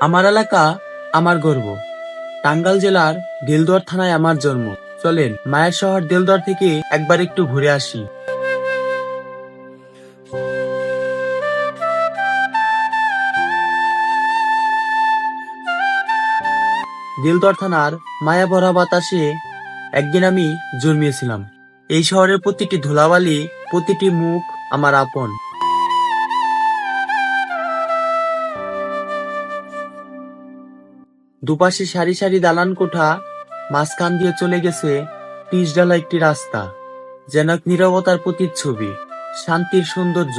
আমার এলাকা আমার গর্ব। টাঙ্গাল জেলার দিলদুয়ার থানায় আমার জন্ম। চলেন, মায়ের শহর দিলদুয়ার থেকে একবার একটু ঘুরে আসি। দিলদর থানার মায়া ভরা বাতাসে একদিন আমি জন্মিয়েছিলাম। এই শহরের প্রতিটি ধুলাবালি, প্রতিটি মুখ আমার আপন। দুপাশে সারি সারি দালান কোঠা, মাঝখান দিয়ে চলে গেছে পিচ ডালা একটি রাস্তা, যেন এক নীরবতার প্রতিচ্ছবি, শান্তির সৌন্দর্য।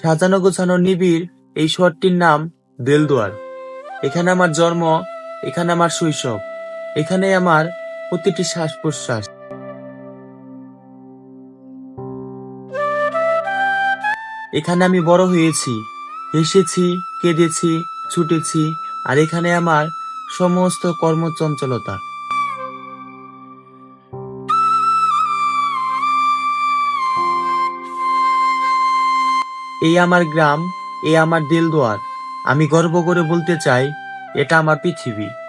সাজানো গোছানো নিবিড় এই শহরটির নাম দেলদুয়ার। এখানে আমার জন্ম, এখানে আমার শৈশব এখানে আমার প্রতিটি শ্বাস প্রশ্বাস। এখানে আমি বড় হয়েছি। হেসেছি, কেঁদেছি, ছুটেছি, আর এখানে আমার সমস্ত কর্মচঞ্চলতা। এই আমার গ্রাম, এই আমার দিলদুয়ার। আমি গর্ব করে বলতে চাই, এটা আমার পৃথিবী।